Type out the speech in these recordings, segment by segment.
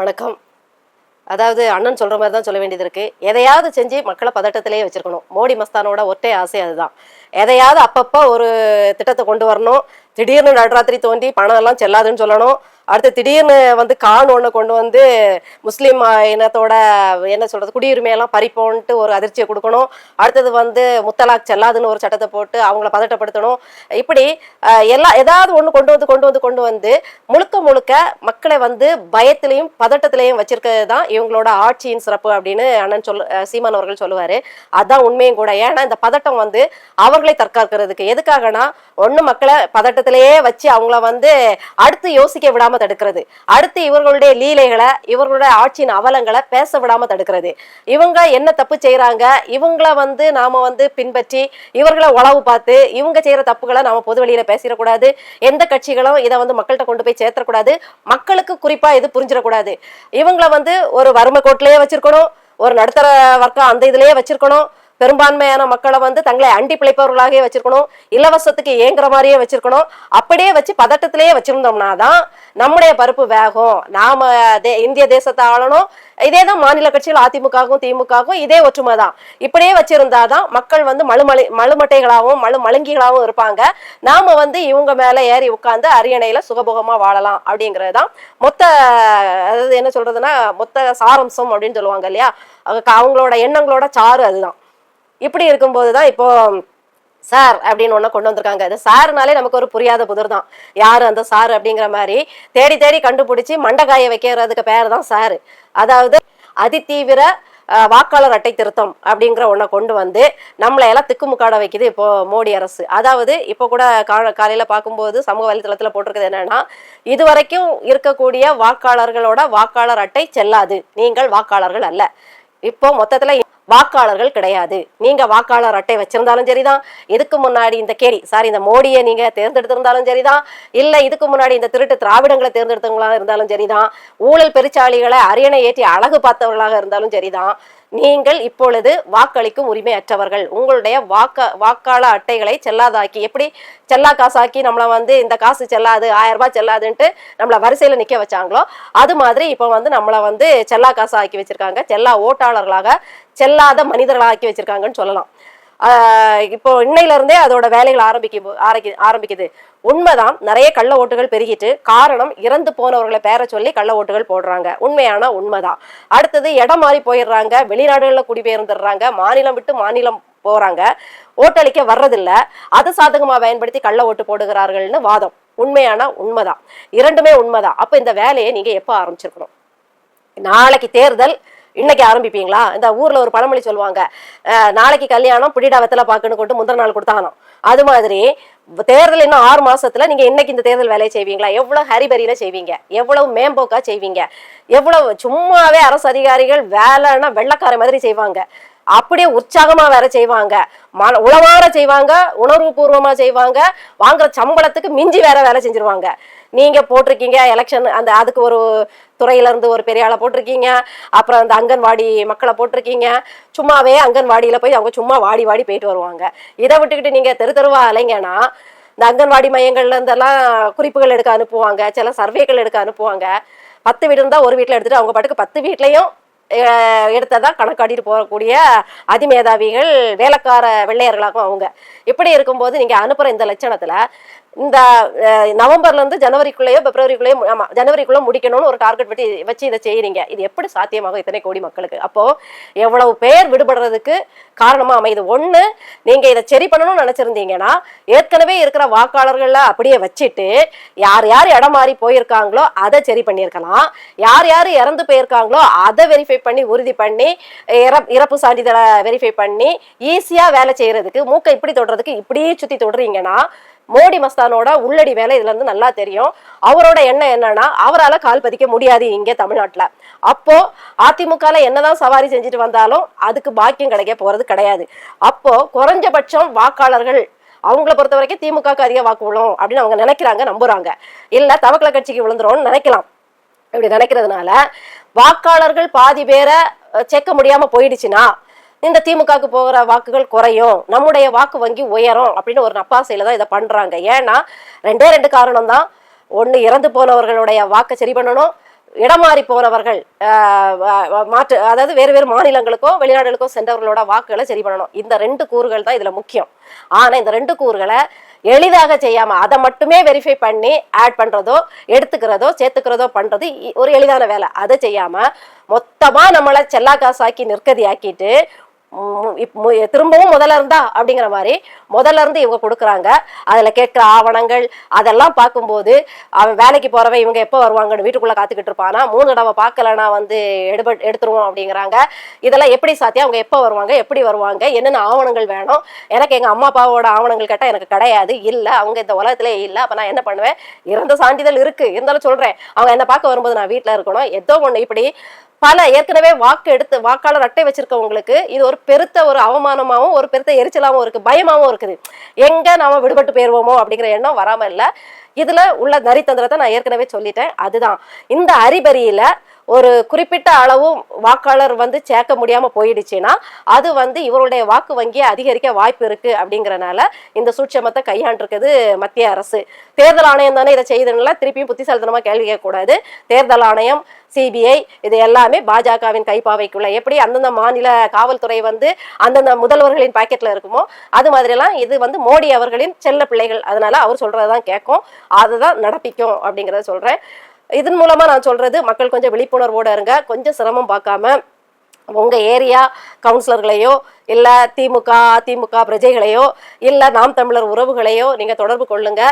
வணக்கம். அதாவது அண்ணன் சொல்ற மாதிரி தான் சொல்ல வேண்டியது இருக்கு. எதையாவது செஞ்சு மக்களை பதட்டத்திலேயே வச்சிருக்கணும். மோடி மஸ்தானோட ஒற்றை ஆசை அதுதான். எதையாவது அப்பப்போ ஒரு திட்டத்தை கொண்டு வரணும். திடீர்னு நடுராத்திரி தோண்டி பணம் எல்லாம் செல்லாதுன்னு சொல்லணும். அடுத்து திடீர்னு வந்து கான் ஒன்று கொண்டு வந்து முஸ்லீம் இனத்தோட என்ன சொல்றது குடியுரிமையெல்லாம் பறிப்போன்ட்டு ஒரு அதிர்ச்சியை கொடுக்கணும். அடுத்தது வந்து முத்தலாக் செல்லாதுன்னு ஒரு சட்டத்தை போட்டு அவங்கள பதட்டப்படுத்தணும். இப்படி எல்லா ஏதாவது ஒன்று கொண்டு வந்து கொண்டு வந்து கொண்டு வந்து முழுக்க முழுக்க மக்களை வந்து பயத்திலையும் பதட்டத்திலையும் வச்சிருக்கிறது தான் இவங்களோட ஆட்சியின் சிறப்பு அப்படின்னு அண்ணன் சொல் சீமான் அவர்கள் சொல்லுவார். அதான் உண்மையும் கூட. ஏன்னா இந்த பதட்டம் வந்து அவர்களை தற்காக்கிறதுக்கு. எதுக்காகனா ஒண்ணு மக்களை பதட்டத்திலேயே வச்சு அவங்கள வந்து அடுத்து யோசிக்க விடாம தடுக்கிறது. அடுத்து இவர்களுடைய லீலைகளை இவர்களுடைய ஆட்சியின் அவலங்களை பேச விடாம தடுக்கிறது. இவங்க என்ன தப்பு செய்யறாங்க இவங்கள வந்து நாம வந்து பின்பற்றி இவர்களை உளவு பார்த்து இவங்க செய்யற தப்புகளை நாம பொது வெளியில பேசிடக்கூடாது. எந்த கட்சிகளும் இதை வந்து மக்கள்கிட்ட கொண்டு போய் சேர்த்தக்கூடாது மக்களுக்கு குறிப்பா இது புரிஞ்சிடக்கூடாது. இவங்கள வந்து ஒரு வறுமை கோட்டிலேயே வச்சிருக்கணும். ஒரு நடுத்தர வர்க்கம் அந்த இதுலயே வச்சிருக்கணும். பெரும்பான்மையான மக்களை வந்து தங்களை அண்டி பிழைப்பவர்களாகவே வச்சிருக்கணும் இலவசத்துக்கு ஏங்குற மாதிரியே வச்சிருக்கணும். அப்படியே வச்சு பதட்டத்திலேயே வச்சிருந்தோம்னா தான் நம்முடைய பருப்பு வேகம். நாம தே- இந்திய தேசத்தை ஆளணும். இதே தான் மாநில கட்சிகள் அதிமுகவும் திமுகவும் இதே ஒற்றுமை தான் இப்படியே வச்சிருந்தாதான் மக்கள் வந்து மழுமலை மழுமட்டைகளாகவும் மழு மழுங்கிகளாகவும் இருப்பாங்க. நாம வந்து இவங்க மேல ஏறி உட்கார்ந்து அரியணையில சுகபோகமா வாழலாம் அப்படிங்கிறது தான் மொத்த அதாவது என்ன சொல்றதுன்னா மொத்த சாரம்சம் அப்படின்னு சொல்லுவாங்க இல்லையா? அவங்களோட எண்ணங்களோட சாறு அதுதான். இப்படி இருக்கும்போது தான் இப்போ சார் அப்படின்னு ஒன்று கொண்டு வந்திருக்காங்க. இது சாருனாலே நமக்கு ஒரு புரியாத புதிர் தான் யாரு அந்த சார் அப்படிங்கிற மாதிரி தேடி தேடி கண்டுபிடிச்சி மண்டைக்காய வைக்கிறதுக்கு பேர் தான் சார். அதாவது அதிதீவிர வாக்காளர் அட்டை திருத்தம் அப்படிங்கிற ஒன்றை கொண்டு வந்து நம்மளை எல்லாம் திக்குமுக்காட வைக்குது இப்போ மோடி அரசு. அதாவது இப்போ கூட கா- காலையில் பார்க்கும்போது சமூக வலைத்தளத்தில் போட்டிருக்கிறது என்னன்னா இதுவரைக்கும் இருக்கக்கூடிய வாக்காளர்களோட வாக்காளர் அட்டை செல்லாது. நீங்கள் வாக்காளர்கள் அல்ல. இப்போ மொத்தத்தில் வாக்காளர்கள் கிடையாது. நீங்க வாக்காளர் அட்டை வச்சிருந்தாலும் சரிதான். இதுக்கு முன்னாடி இந்த கேடி சாரி இந்த மோடியை நீங்க தேர்ந்தெடுத்திருந்தாலும் சரிதான். இல்ல இதுக்கு முன்னாடி இந்த திருட்டு திராவிடங்களை தேர்ந்தெடுத்தவங்களா இருந்தாலும் சரிதான். ஊழல் பெருச்சாளிகளை அரியணை ஏற்றி அழகு பார்த்தவர்களாக இருந்தாலும் சரிதான். நீங்கள் இப்பொழுது வாக்களிக்கும் உரிமை அற்றவர்கள் உங்களுடைய வாக்க வாக்காள அட்டைகளை செல்லாதாக்கி எப்படி செல்லா காசாக்கி நம்மளை வந்து இந்த காசு செல்லாது ஆயிரம் ரூபாய் செல்லாதுன்ட்டு நம்மளை வரிசையில நிக்க வச்சாங்களோ அது மாதிரி இப்போ வந்து நம்மளை வந்து செல்லா காசாக்கி வச்சிருக்காங்க. செல்லா ஓட்டாளர்களாக செல்லாத மனிதர்களாக ஆக்கி வச்சிருக்காங்கன்னு சொல்லலாம். இப்போ இன்னையில இருந்தே அதோட வேலைகள் ஆரம்பிக்கும் ஆரம்பி ஆரம்பிக்குது. உண்மைதான் நிறைய கள்ள ஓட்டுகள் பெருகிட்டு காரணம் இறந்து போனவர்களை பேர சொல்லி கள்ள ஓட்டுகள் போடுறாங்க. உண்மையான உண்மைதான். அடுத்தது இடம் மாறி போயிடுறாங்க வெளிநாடுகளில் குடிபெயர்ந்துடுறாங்க மாநிலம் விட்டு மாநிலம் போறாங்க. ஓட்டளிக்க வர்றதில்ல. அதை சாதகமா பயன்படுத்தி கள்ள ஓட்டு போடுகிறார்கள்னு வாதம். உண்மையான உண்மைதான். இரண்டுமே உண்மைதான். அப்ப இந்த வேலையை நீங்க எப்போ ஆரம்பிச்சிருக்கணும்? நாளைக்கு தேர்தல் இன்னைக்கு ஆரம்பிப்பீங்களா? இந்த ஊர்ல ஒரு பழமொழி சொல்லுவாங்க. நாளைக்கு கல்யாணம் பிடிடா வெத்தலை பாக்குன்னு கொண்டு முந்தின நாள் கொடுத்தானோ அது மாதிரி தேர்தல் இன்னும் ஆறு மாசத்துல நீங்க இன்னைக்கு இந்த தேர்தல் வேலையை செய்வீங்களா? எவ்வளவு ஹரிபரியில செய்வீங்க? எவ்வளவு மேம்போக்கா செய்வீங்க? எவ்வளவு சும்மாவே அரசு அதிகாரிகள் வேலைன்னா வெள்ளக்கார மாதிரி செய்வாங்க. அப்படியே உற்சாகமா வேற செய்வாங்க. மன உளவார செய்வாங்க உணர்வு பூர்வமா செய்வாங்க வாங்குற சம்பளத்துக்கு மிஞ்சி வேற வேலை செஞ்சிருவாங்க. நீங்க போட்டிருக்கீங்க எலெக்ஷன் அந்த அதுக்கு ஒரு துறையில இருந்து ஒரு பெரிய ஆளை போட்டிருக்கீங்க அப்புறம் அந்த அங்கன்வாடி மக்களை போட்டிருக்கீங்க. சும்மாவே அங்கன்வாடியில போய் அவங்க சும்மா வாடி வாடி போயிட்டு வருவாங்க. இதை விட்டுக்கிட்டு நீங்க தெரு தெருவா அலைங்கன்னா இந்த அங்கன்வாடி மையங்கள்ல இருந்தெல்லாம் குறிப்புகள் எடுக்க அனுப்புவாங்க சில சர்வேகள் எடுக்க அனுப்புவாங்க. பத்து வீடு இருந்தா ஒரு வீட்டுல எடுத்துட்டு அவங்க பாட்டுக்கு பத்து வீட்லயும் அஹ், கணக்காட்டிட்டு போகக்கூடிய அதிமேதாவிகள் வேலைக்கார வெள்ளையர்களாகவும் அவங்க. இப்படி இருக்கும்போது நீங்க அனுப்புற இந்த லட்சணத்துல இந்த நவம்பர்லேருந்து ஜனவரிக்குள்ளேயோ பிப்ரவரிக்குள்ளேயோ ஆமாம் ஜனவரிக்குள்ளே முடிக்கணும்னு ஒரு டார்கெட் வச்சு வச்சு இதை செய்கிறீங்க இது எப்படி சாத்தியமாகும் இத்தனை கோடி மக்களுக்கு? அப்போது எவ்வளவு பேர் விடுபடுறதுக்கு காரணமாக அமையுது. ஒன்று நீங்கள் இதை சரி பண்ணணும்னு நினச்சிருந்தீங்கன்னா ஏற்கனவே இருக்கிற வாக்காளர்களை அப்படியே வச்சுட்டு யார் யார் இடம் மாறி போயிருக்காங்களோ அதை சரி பண்ணியிருக்கலாம். யார் யார் இறந்து போயிருக்காங்களோ அதை வெரிஃபை பண்ணி உறுதி பண்ணி இறப்- இறப்பு சான்றிதழை வெரிஃபை பண்ணி ஈஸியாக வேலை செய்கிறதுக்கு மூக்கை இப்படி தொடுறதுக்கு இப்படியே சுற்றி தொடுறீங்கன்னா மோடி மஸ்தானோட உள்ளடி வேலை இதுல இருந்து நல்லா தெரியும். அவரோட எண்ணம் என்னன்னா அவரால கால் பதிக்க முடியாது இங்க தமிழ்நாட்டுல. அப்போ அதிமுகல என்னதான் சவாரி செஞ்சுட்டு வந்தாலும் அதுக்கு பாக்கியம் கிடைக்க போறது கிடையாது. அப்போ குறைஞ்சபட்சம் வாக்காளர்கள் அவங்கள பொறுத்த வரைக்கும் திமுகவுக்கு அதிக வாக்கு விழும் அப்படின்னு அவங்க நினைக்கிறாங்க நம்புறாங்க. இல்ல தவக்கல கட்சிக்கு விழுந்துரும்னு நினைக்கலாம். இப்படி நினைக்கிறதுனால வாக்காளர்கள் பாதி பேரை சேர்க்க முடியாம போயிடுச்சுன்னா இந்த திமுகவுக்கு போகிற வாக்குகள் குறையும் நம்முடைய வாக்கு வங்கி உயரும் அப்படின்னு ஒரு நப்பாசையில தான் இதை பண்றாங்க. ஏன்னா ரெண்டே ரெண்டு காரணம் தான் ஒன்று இறந்து போனவர்களுடைய வாக்கை சரி பண்ணணும். இடமாறி போனவர்கள் மாற்று அதாவது வேறு வேறு மாநிலங்களுக்கோ வெளிநாடுகளுக்கோ சென்றவர்களோட வாக்குகளை சரி பண்ணணும். இந்த ரெண்டு கூறுகள் தான் இதுல முக்கியம். ஆனா இந்த ரெண்டு கூறுகளை எளிதாக செய்யாம அதை மட்டுமே வெரிஃபை பண்ணி ஆட் பண்றதோ எடுத்துக்கிறதோ சேர்த்துக்கிறதோ பண்றது இ- ஒரு எளிதான வேலை. அதை செய்யாம மொத்தமா நம்மளை செல்லா காசாக்கி நிற்கதி ஆக்கிட்டு திரும்பவும் முதல்ல இருந்தா அப்படிங்கிற மாதிரி முதல்ல இருந்து இவங்க கொடுக்குறாங்க. அதில் கேட்குற ஆவணங்கள் அதெல்லாம் பார்க்கும்போது அவன் வேலைக்கு போகிறவன் இவங்க எப்போ வருவாங்கன்னு வீட்டுக்குள்ளே காத்துக்கிட்டு இருப்பானா. மூணு தடவை பார்க்கலனா வந்து எடுப எடுத்துருவோம் அப்படிங்கிறாங்க. இதெல்லாம் எப்படி சாத்தியம்? அவங்க எப்போ வருவாங்க? எப்படி வருவாங்க? என்னென்ன ஆவணங்கள் வேணும்? எனக்கு எங்கள் அம்மா அப்பாவோட ஆவணங்கள் கேட்டால் எனக்கு கிடையாது. இல்லை அவங்க இந்த உலகத்திலே இல்லை. அப்போ நான் என்ன பண்ணுவேன்? இறந்த சான்றிதழ் இருக்குது இருந்தாலும் சொல்கிறேன் அவங்க என்ன பார்க்க வரும்போது நான் வீட்டில் இருக்கணும். ஏதோ ஒன்று இப்படி பல ஏற்கனவே வாக்கு எடுத்து வாக்காளர் அட்டை வச்சிருக்கவங்களுக்கு இது ஒரு பெருத்த ஒரு அவமானமாவும் ஒரு பெருத்த எரிச்சலாவும் இருக்கு பயமாவும் இருக்குது. எங்க நாம விடுபட்டு போயிருவோமோ அப்படிங்கிற எண்ணம் வராம இல்ல. இதுல உள்ள நரித்தந்திரத்தை நான் ஏற்கனவே சொல்லிட்டேன். அதுதான். இந்த அரிபரியில ஒரு குறிப்பிட்ட அளவு வாக்காளர் வந்து சேர்க்க முடியாம போயிடுச்சுன்னா அது வந்து இவருடைய வாக்கு வங்கியை அதிகரிக்க வாய்ப்பு இருக்கு அப்படிங்கறனால இந்த சூட்சமத்தை கையாண்டிருக்குது மத்திய அரசு. தேர்தல் ஆணையம் தானே இதை செய்ததுனால திருப்பியும் புத்திசாலித்தனமா கேள்வி கேட்கக்கூடாது. தேர்தல் ஆணையம் சிபிஐ இது எல்லாமே பாஜகவின் கைப்பாவைக்குள்ள. எப்படி அந்தந்த மாநில காவல்துறை வந்து அந்தந்த முதல்வர்களின் பாக்கெட்ல இருக்குமோ அது மாதிரியெல்லாம் இது வந்து மோடி அவர்களின் செல்ல பிள்ளைகள். அதனால அவர் சொல்றதுதான் கேட்கும். அதுதான் நடப்பிக்கும் அப்படிங்கிறத சொல்கிறேன் இதன் மூலமாக நான் சொல்கிறது மக்கள் கொஞ்சம் விழிப்புணர்வோட இருங்க. கொஞ்சம் சிரமம் பார்க்காம உங்கள் ஏரியா கவுன்சிலர்களையோ இல்லை திமுக அதிமுக பிரஜைகளையோ இல்லை நாம் தமிழர் உறவுகளையோ நீங்கள் தொடர்பு கொள்ளுங்க.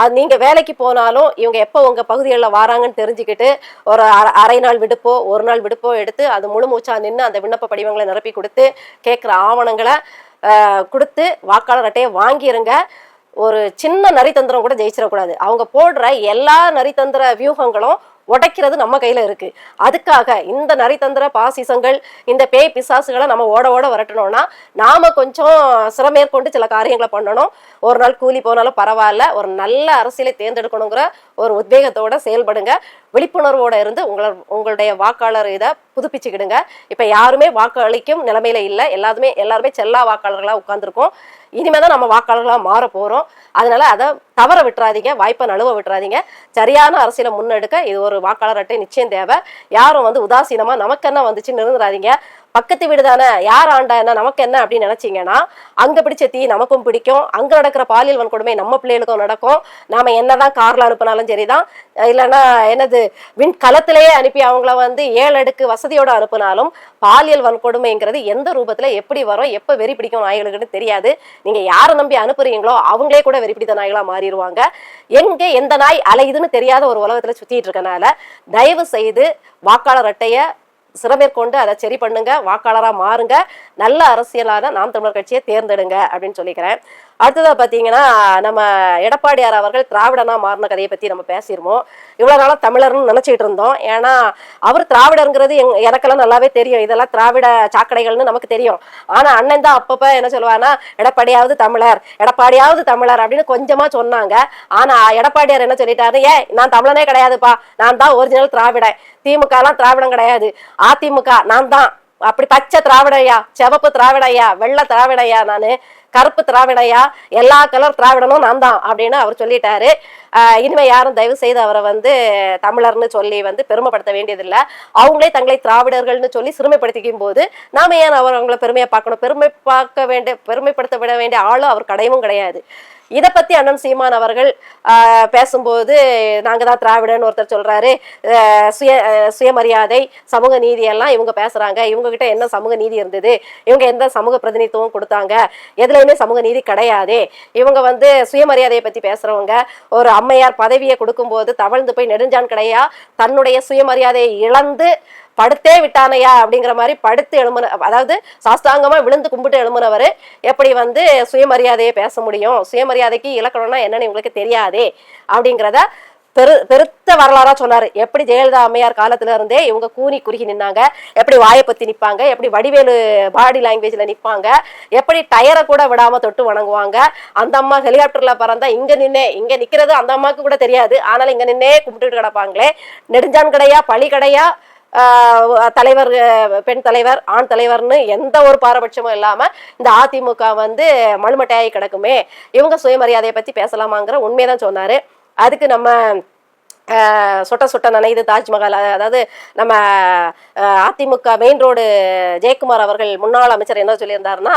அது நீங்கள் வேலைக்கு போனாலும் இவங்க எப்போ உங்கள் பகுதிகளில் வராங்கன்னு தெரிஞ்சுக்கிட்டு ஒரு அரை நாள் விடுப்போ ஒரு நாள் விடுப்போ எடுத்து அது முழு மூச்சா நின்று அந்த விண்ணப்ப படிவங்களை நிரப்பி கொடுத்து கேட்குற ஆவணங்களை கொடுத்து வாக்காளர் அட்டையை வாங்கிருங்க. ஒரு சின்ன நரித்தந்திரம் கூட ஜெயிச்சிடக்கூடாது. அவங்க போடுற எல்லா நரித்தந்திர வியூகங்களும் உடைக்கிறது நம்ம கையில இருக்கு. அதுக்காக இந்த நரித்தந்திர பாசிசங்கள் இந்த பேய் பிசாசுகளை நம்ம ஓட ஓட வரட்டணும்னா நாம கொஞ்சம் சிரமேற்கொண்டு சில காரியங்களை பண்ணணும். ஒரு நாள் கூலி போனாலும் பரவாயில்ல. ஒரு நல்ல அரசியலை தேர்ந்தெடுக்கணுங்கிற ஒரு உத்வேகத்தோட செயல்படுங்க. விழிப்புணர்வோட இருந்து உங்களை உங்களுடைய வாக்காளர் இதை புதுப்பிச்சுக்கிடுங்க. இப்ப யாருமே வாக்களிக்கும் நிலைமையில இல்லை. எல்லாருமே எல்லாருமே செல்லா வாக்காளர்களா உட்காந்துருக்கோம் இனிமேல் தான் நம்ம வாக்காளர்களா மாற போறோம். அதனால அதை தவற விட்டுறாதீங்க வாய்ப்பை நழுவ விட்டுறாதீங்க. சரியான அரசியலை முன்னெடுக்க இது ஒரு வாக்காளர் அட்டை நிச்சயம் தேவை. யாரும் வந்து உதாசீனமா நமக்கு என்ன வந்துச்சுன்னு இருந்துடாதீங்க பக்கத்து வீடு தானே? யார் ஆண்டா என்ன? நமக்கு என்ன அப்படின்னு நினைச்சீங்கன்னா அங்க பிடிச்ச தீ நமக்கும் பிடிக்கும். அங்க நடக்கிற பாலியல் வன்கொடுமை நம்ம பிள்ளைகளுக்கும் நடக்கும். நாம என்னதான் கார்ல அனுப்பினாலும் சரிதான். இல்லைன்னா என்னது விண் களத்திலேயே அனுப்பி அவங்கள வந்து ஏழு அடுக்கு வசதியோட அனுப்பினாலும் பாலியல் வன்கொடுமைங்கிறது எந்த ரூபத்துல எப்படி வரும் எப்ப வெறி பிடிக்கும் நாய்களுக்குன்னு தெரியாது. நீங்க யாரை நம்பி அனுப்புறீங்களோ அவங்களே கூட வெறி பிடித்த நாய்களா மாறிடுவாங்க. எங்க எந்த நாய் அலையுதுன்னு தெரியாத ஒரு உலகத்துல சுத்திட்டு இருக்கனால தயவு செய்து வாக்காளர் அட்டைய சிறமேற்கொண்டு அதை சரி பண்ணுங்க வாக்காளராக மாறுங்க நல்ல அரசியலான நாம் தமிழர் கட்சியை தேர்ந்தெடுங்க அப்படின்னு சொல்லிக்கிறேன். அடுத்ததாக பார்த்தீங்கன்னா நம்ம எடப்பாடியார் அவர்கள் திராவிடனா மாறின கதையை பற்றி நம்ம பேசிடுவோம் இவ்வளோ நாளாக தமிழர்னு நினச்சிட்டு இருந்தோம். ஏன்னா அவர் திராவிடருங்கிறது எங் எனக்கெல்லாம் நல்லாவே தெரியும். இதெல்லாம் திராவிட சாக்கடைகள்னு நமக்கு தெரியும். ஆனால் அண்ணன் தான் அப்பப்போ என்ன சொல்லுவானா எடப்பாடியாவது தமிழர் எடப்பாடியாவது தமிழர் அப்படின்னு கொஞ்சமாக சொன்னாங்க. ஆனால் எடப்பாடியார் என்ன சொல்லிட்டாரு ஏ நான் தமிழனே கிடையாதுப்பா. நான் தான் ஒரிஜினல் திராவிடன் திமுக எல்லாம் திராவிடம் கிடையாது. அதிமுக நான் தான் அப்படி பச்சை திராவிடையா சிவப்பு திராவிடையா வெள்ளை திராவிடையா நானு கருப்பு திராவிடையா எல்லா கலர் திராவிடனும் நான் தான் அப்படின்னு அவர் சொல்லிட்டாரு. இனிமே யாரும் தயவு செய்து அவரை வந்து தமிழர்னு சொல்லி வந்து பெருமைப்படுத்த வேண்டியதில்லை. அவங்களே தங்களை திராவிடர்கள்னு சொல்லி சிறுமைப்படுத்திக்கும் போது நாம ஏன் அவர் அவங்கள பெருமையை பார்க்கணும்? பெருமை பார்க்க வேண்டிய பெருமைப்படுத்த விட வேண்டிய ஆளும் அவர் கிடையவும் கிடையாது. இதை பத்தி அண்ணன் சீமான் அவர்கள் பேசும்போது நாங்க தான் திராவிடன்னு ஒருத்தர் சொல்றாரு. சுய சுயமரியாதை சமூக நீதி எல்லாம் இவங்க பேசுறாங்க. இவங்க கிட்ட என்ன சமூக நீதி இருந்தது? இவங்க எந்த சமூக பிரதிநிதித்துவம் கொடுத்தாங்க? எதுலையுமே சமூக நீதி கிடையாது. இவங்க வந்து சுயமரியாதையை பத்தி பேசுறவங்க ஒரு அம்மையார் பதவியை கொடுக்கும்போது தவழ்ந்து போய் நெடுஞ்சான் கிடையா தன்னுடைய சுயமரியாதையை இழந்து படுத்தே விட்டானையா அப்படிங்கிற மாதிரி படுத்து எழுமுன அதாவது சாஸ்தாங்கமா விழுந்து கும்பிட்டு எழுமுனவர் எப்படி வந்து சுயமரியாதையை பேச முடியும்? சுயமரியாதைக்கு இலக்கணம்னா என்னன்னு உங்களுக்கு தெரியாதே அப்படிங்கிறத பெரு பெருத்த வரலாறா சொன்னாரு. எப்படி ஜெயலலிதா அம்மையார் காலத்துல இருந்தே இவங்க கூனி குறுகி நின்னாங்க. எப்படி வாயை பத்தி நிப்பாங்க. எப்படி வடிவேலு பாடி லாங்குவேஜ்ல நிப்பாங்க. எப்படி டயரை கூட விடாம தொட்டு வணங்குவாங்க. அந்த அம்மா ஹெலிகாப்டர்ல பறந்தா இங்க நின்னே இங்க நிக்கிறது அந்த அம்மாவுக்கு கூட தெரியாது. ஆனாலும் இங்க நின்னே கும்பிட்டுட்டு கிடப்பாங்களே. நெடுஞ்சான் கடையா பழி கடையா தலைவர் பெண் தலைவர் ஆண் தலைவர்னு எந்த ஒரு பாரபட்சமும் இல்லாம இந்த அதிமுக வந்து மழுமட்டையாகி கிடக்குமே. இவங்க சுயமரியாதையை பத்தி பேசலாமாங்கிற உண்மையை தான் சொன்னாரு. அதுக்கு நம்ம சொட்ட சொட்ட நனையுது தாஜ்மஹால். அதாவது நம்ம அதிமுக மெயின் ரோடு ஜெயக்குமார் அவர்கள் முன்னாள் அமைச்சர் என்ன சொல்லியிருந்தாருன்னா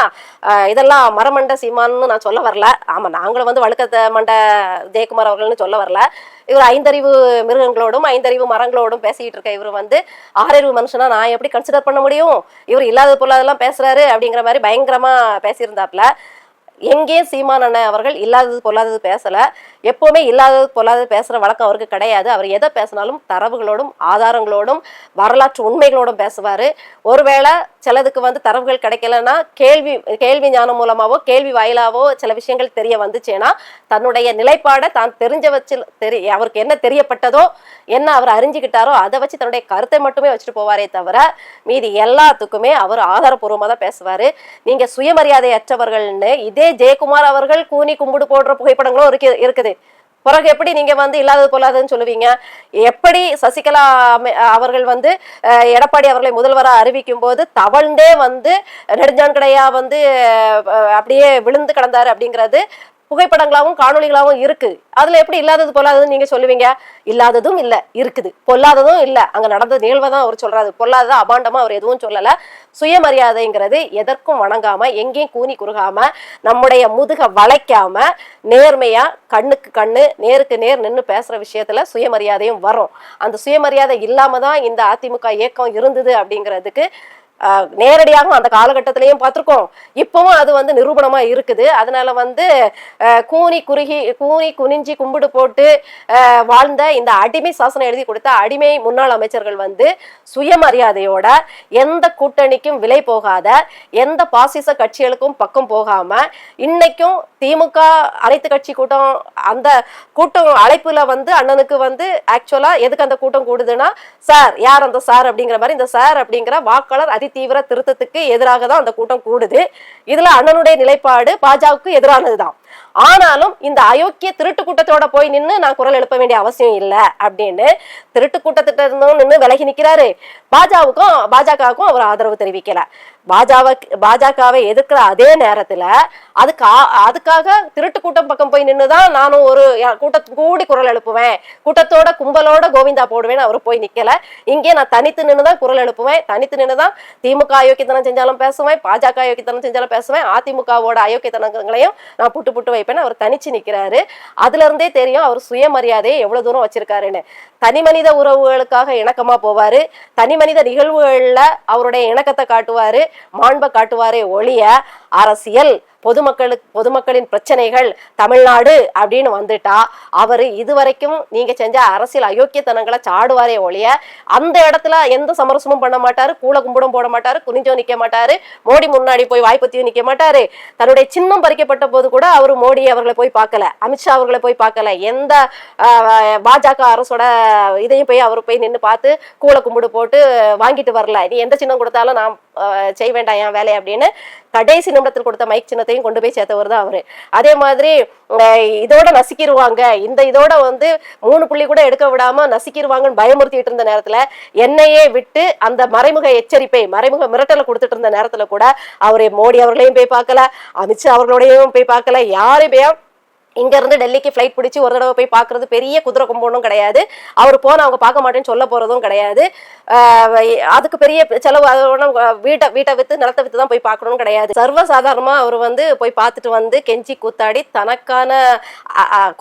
இதெல்லாம் மரமண்ட சீமான்னு நான் சொல்ல வரல. ஆமாம் நாங்களும் வந்து வழுக்கத்த மண்ட ஜெயக்குமார் அவர்கள்னு சொல்ல வரல. இவர் ஐந்தறிவு மிருகங்களோடும் ஐந்தறிவு மரங்களோடும் பேசிக்கிட்டு இருக்க இவர் வந்து ஆறறிவு மனுஷனா நான் எப்படி கன்சிடர் பண்ண முடியும்? இவர் இல்லாத பொருளாதெல்லாம் பேசுறாரு அப்படிங்கிற மாதிரி பயங்கரமா பேசியிருந்தாப்ல எங்கேயும் சீமான் அண்ணன் அவர்கள் இல்லாதது பொல்லாதது பேசலை. எப்போவுமே இல்லாதது பொல்லாதது பேசுகிற வழக்கம் அவருக்கு கிடையாது. அவர் எதை பேசினாலும் தரவுகளோடும் ஆதாரங்களோடும் வரலாற்று உண்மைகளோடும் பேசுவார். ஒருவேளை சிலதுக்கு வந்து தரவுகள் கிடைக்கலன்னா கேள்வி கேள்வி ஞானம் மூலமாவோ கேள்வி வாயிலாவோ சில விஷயங்கள் தெரிய வந்துச்சேன்னா தன்னுடைய நிலைப்பாடை தான் தெரிஞ்ச வச்சு தெரி அவருக்கு என்ன தெரியப்பட்டதோ என்ன அவர் அறிஞ்சுக்கிட்டாரோ அதை வச்சு தன்னுடைய கருத்தை மட்டுமே வச்சுட்டு போவாரே தவிர மீதி எல்லாத்துக்குமே அவர் ஆதாரபூர்வமாக தான் பேசுவார். நீங்கள் சுயமரியாதையற்றவர்கள்னு இதே ஜெயக்குமார் அவர்கள் கூனி கும்பிடு போடுற புகைப்படங்களும் இருக்கு இருக்குது. பிறகு எப்படி நீங்க வந்து இல்லாதது போலாதுன்னு சொல்லுவீங்க? எப்படி சசிகலா அவர்கள் வந்து எடப்பாடி அவர்களை முதல்வரா அறிவிக்கும் போது தவழ்ந்தே வந்து நெடுஞ்சான்கடையா வந்து அப்படியே விழுந்து கிடந்தாரு அப்படிங்கிறது புகைப்படங்களாகவும் காணொலிகளாகவும் இருக்கு. அதுல எப்படி இல்லாதது பொல்லாததுன்னு நீங்க சொல்லுவீங்க? இல்லாததும் இல்ல இருக்குது. பொல்லாததும் இல்ல. அங்க நடந்த நிகழ்வை தான் அவர் சொல்றாரு. பொல்லாதது அபாண்டமா அவர் எதுவும் சொல்லல. சுயமரியாதைங்கிறது எதற்கும் வணங்காம எங்கேயும் கூனி குறுகாம நம்முடைய முதுக வளைக்காம நேர்மையா கண்ணுக்கு கண்ணு நேருக்கு நேர் நின்று பேசுற விஷயத்துல சுயமரியாதையும் வரும். அந்த சுயமரியாதை இல்லாம தான் இந்த அதிமுக இயக்கம் இருந்தது அப்படிங்கிறதுக்கு நேரடியாகவும் அந்த காலகட்டத்திலையும் பார்த்துருக்கோம். இப்பவும் அது வந்து நிரூபணமா இருக்குது. அதனால வந்து கூனி குறுகி கூனி குனிஞ்சி கும்பிடு போட்டு வாழ்ந்த இந்த அடிமை சாசனம் எழுதி கொடுத்த அடிமை முன்னாள் அமைச்சர்கள் வந்து சுயமரியாதையோட எந்த கூட்டணிக்கும் விலை போகாத எந்த பாசிச கட்சிகளுக்கும் பக்கம் போகாம இன்னைக்கும் திமுக அனைத்து கட்சி கூட்டம் அந்த கூட்டம் அழைப்புல வந்து அண்ணனுக்கு வந்து ஆக்சுவலா எதுக்கு அந்த கூட்டம் கூடுதுன்னா சார் யார் அந்த சார்? அப்படிங்கிற மாதிரி இந்த சார் அப்படிங்கிற வாக்காளர் தீவிர திருத்தத்துக்கு எதிராக தான் அந்த கூட்டம் கூடுது. இதுல அண்ணனுடைய நிலைப்பாடு பாஜகவுக்கு எதிரானதுதான். ஆனாலும் இந்த அயோக்கிய திருட்டு கூட்டத்தோட போய் நின்னு நான் குரல் எழுப்ப வேண்டிய அவசியம் இல்ல அப்படின்னு திருட்டு கூட்டத்திட்ட இருந்தும் நின்று விலகி நிக்கிறாரு. பாஜகவுக்கும் பாஜகவுக்கும் அவர் ஆதரவு தெரிவிக்கல. பாஜக பாஜகவை எதிர்க்கிற அதே நேரத்துல அதுக்கு அதுக்காக திருட்டு கூட்டம் பக்கம் போய் நின்றுதான் நானும் ஒரு கூட்டத்து கூடி குரல் எழுப்புவேன். கூட்டத்தோட கும்பலோட கோவிந்தா போடுவேன் அவர் போய் நிக்கல. இங்கே நான் தனித்து நின்றுதான் குரல் எழுப்புவேன். தனித்து நின்றுதான் திமுக அயோக்கியத்தனம் செஞ்சாலும் பேசுவேன். பாஜக அயோக்கியத்தனம் செஞ்சாலும் பேசுவேன். அதிமுகவோட அயோக்கியத்தனங்களையும் நான் புட்டு புட்டு வைப்பேன் அவர் தனிச்சு நிக்கிறாரு. அதுல இருந்தே தெரியும் அவர் சுயமரியாதையை எவ்வளவு தூரம் வச்சிருக்காருன்னு. தனி மனித உறவுகளுக்காக இணக்கமா போவாரு. தனி மனித நிகழ்வுகள்ல அவருடைய இணக்கத்தை காட்டுவாரு. மாண்பை காட்டுவாரே ஒழிய அரசியல் பொதுமக்களுக்கு பொதுமக்களின் பிரச்சனைகள் தமிழ்நாடு அப்படின்னு வந்துட்டா அவர் இதுவரைக்கும் நீங்க செஞ்ச அரசியல் அயோக்கியத்தனங்களை சாடுவாரே ஒழிய அந்த இடத்துல எந்த சமரசமும் பண்ண மாட்டாரு கூல கும்பிடும் போட மாட்டாரு குனிஞ்சோ நிக்க மாட்டாரு மோடி முன்னாடி போய் வாய்ப்பத்தியும் நிக்க மாட்டாரு. தன்னுடைய சின்னம் பறிக்கப்பட்ட போது கூட அவர் மோடி அவர்களை போய் பார்க்கல அமித்ஷா அவர்களை போய் பார்க்கல. எந்த பாஜக அரசோட இதையும் போய் அவர் போய் நின்று பார்த்து கூல கும்பிடு போட்டு வாங்கிட்டு வரல. நீ எந்த சின்னம் கொடுத்தாலும் நான் செய்ய வேண்டாம் என் வேலை அப்படின்னு கடைசி நிமிடத்தில் கொடுத்த மைக் சின்னத்தையும் கொண்டு போய் சேர்த்தவர் தான் அவரு. அதே மாதிரி இதோட நசுக்கிடுவாங்க இந்த இதோட வந்து மூணு புள்ளி கூட எடுக்க விடாம நசுக்கிடுவாங்கன்னு பயமுறுத்திட்டு இருந்த நேரத்துல என்னையே விட்டு அந்த மறைமுக எச்சரிப்பை மறைமுக மிரட்டலை கொடுத்துட்டு இருந்த நேரத்துல கூட அவரை மோடி அவர்களையும் போய் பார்க்கல அமித்ஷா அவர்களோடையும் போய் பார்க்கல யாரையும் போய் இங்க இருந்து டெல்லிக்கு ஃப்ளைட் பிடிச்சி ஒரு தடவை போய் பார்க்குறது பெரிய குதிரை கும்பணும் கிடையாது. அவர் போன அவங்க பார்க்க மாட்டேன்னு சொல்ல போறதும் கிடையாது. அதுக்கு பெரிய செலவு வீட்டை வீட்டை வித்து நிலத்தை வித்து தான் போய் பார்க்கணும்னு கிடையாது. சர்வசாதாரணமா அவர் வந்து போய் பார்த்துட்டு வந்து கெஞ்சி கூத்தாடி தனக்கான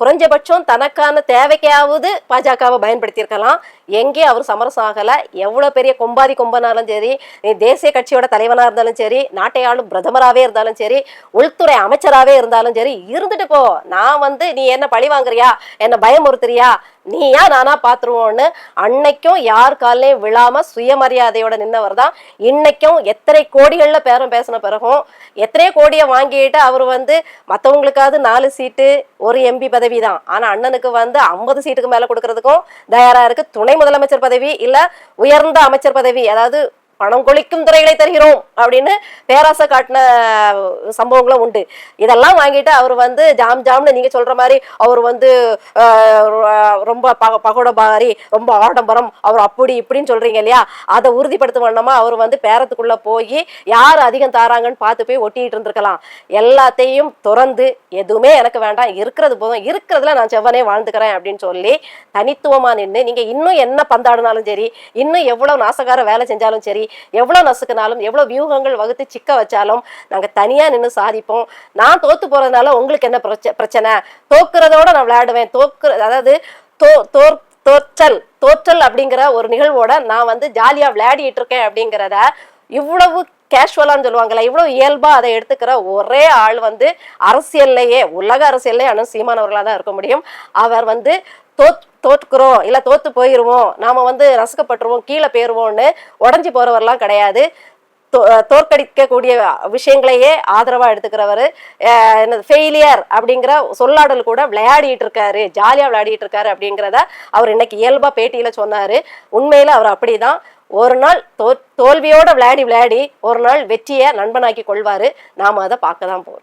குறைஞ்சபட்சம் தனக்கான தேவைக்காவது பாஜகவை பயன்படுத்தியிருக்கலாம். எங்கே அவர் சமரசம் ஆகல. எவ்வளவு பெரிய கொம்பாதி கொம்பனாலும் சரி நீ தேசிய கட்சியோட தலைவனா இருந்தாலும் சரி நாட்டை ஆளும் பிரதமராகவே இருந்தாலும் சரி உள்துறை அமைச்சராகவே இருந்தாலும் சரி இருந்துட்டு போ. நான் வந்து நீ என்ன பழி வாங்குறியா? என்ன பயமுறுத்துறியா? நீ ஏன் நானா பாத்துருவோன்னு அன்னைக்கும் யார் காலையும் இல்லாம சுயமரியாதையோட நின்னவர் தான் இன்னைக்கும் எத்தனை கோடிகள்ல பேரம் பேசின பிறகும் எத்தனை கோடியை வாங்கிட்டு அவர் வந்து மற்றவங்களுக்காவது நாலு சீட்டு ஒரு எம்பி பதவி தான். ஆனா அண்ணனுக்கு வந்து ஐம்பது சீட்டுக்கு மேல கொடுக்கறதுக்கும் தயாரா இருக்கு. துணை முதலமைச்சர் பதவி இல்ல உயர்ந்த அமைச்சர் பதவி அதாவது பணம் கொளிக்கும் துறைகளை தருகிறோம் அப்படின்னு பேராசை காட்டின சம்பவங்களும் உண்டு. இதெல்லாம் வாங்கிட்டு அவர் வந்து ஜாம் ஜாம்னு நீங்க சொல்ற மாதிரி அவர் வந்து ரொம்ப பக- பகோடபாரி ரொம்ப ஆடம்பரம் அவர் அப்படி இப்படின்னு சொல்றீங்க இல்லையா? அதை உறுதிப்படுத்த வேண்டாமா அவர் வந்து பேரத்துக்குள்ள போய் யார் அதிகம் தாராங்கன்னு பார்த்து போய் ஒட்டிட்டு இருந்திருக்கலாம். எல்லாத்தையும் துறந்து எதுவுமே எனக்கு வேண்டாம் இருக்கிறது போதும் இருக்கிறதுல நான் செவ்வனே வாழ்ந்துக்கிறேன் அப்படின்னு சொல்லி தனித்துவமா நின்று நீங்க இன்னும் என்ன பந்தாடினாலும் சரி இன்னும் எவ்வளவு நாசகார வேலை செஞ்சாலும் சரி எவ்வளோ நசுக்குனாலும் எவ்வளோ வியூகங்கள் வகுத்து சிக்க வச்சாலும் நாங்கள் தனியாக நின்று சாதிப்போம். நான் தோத்து போகிறதுனால உங்களுக்கு என்ன பிரச்ச- பிரச்சனை? தோக்குறதோட நான் விளையாடுவேன். தோக்குற அதாவது தோ தோற் தோற்றல் தோற்றல் அப்படிங்கிற ஒரு நிகழ்வோட நான் வந்து ஜாலியாக விளையாடிட்டு இருக்கேன் அப்படிங்கிறத இவ்வளவு கேஷுவலான்னு சொல்லுவாங்களே இவ்வளவு இயல்பா அதை எடுத்துக்கிற ஒரே ஆள் வந்து அரசியல்லையே உலக அரசியல்லையே அண்ணன் சீமானவர்களாக தான் இருக்க முடியும். அவர் வந்து தோத் தோற்கிறோம் இல்லை தோத்து போயிடுவோம் நாம வந்து நசுக்கப்பட்டுருவோம் கீழே போயிருவோம்னு உடஞ்சி போறவர்லாம் கிடையாது. தோ- தோற்கடிக்கக்கூடிய விஷயங்களையே ஆதரவா எடுத்துக்கிறவர் என்னது ஃபெயிலியர் அப்படிங்கிற சொல்லாடல் கூட விளையாடிட்டு இருக்காரு ஜாலியாக விளையாடிட்டு இருக்காரு அப்படிங்கிறத அவர் இன்னைக்கு இயல்பா பேட்டியில சொன்னாரு. உண்மையில அவர் அப்படிதான். ஒரு நாள் தோ தோல்வியோட விளையாடி விளையாடி ஒரு நாள் வெற்றியை நண்பனாக்கி கொள்வாரு. நாம அதை பார்க்க தான் போறோம்.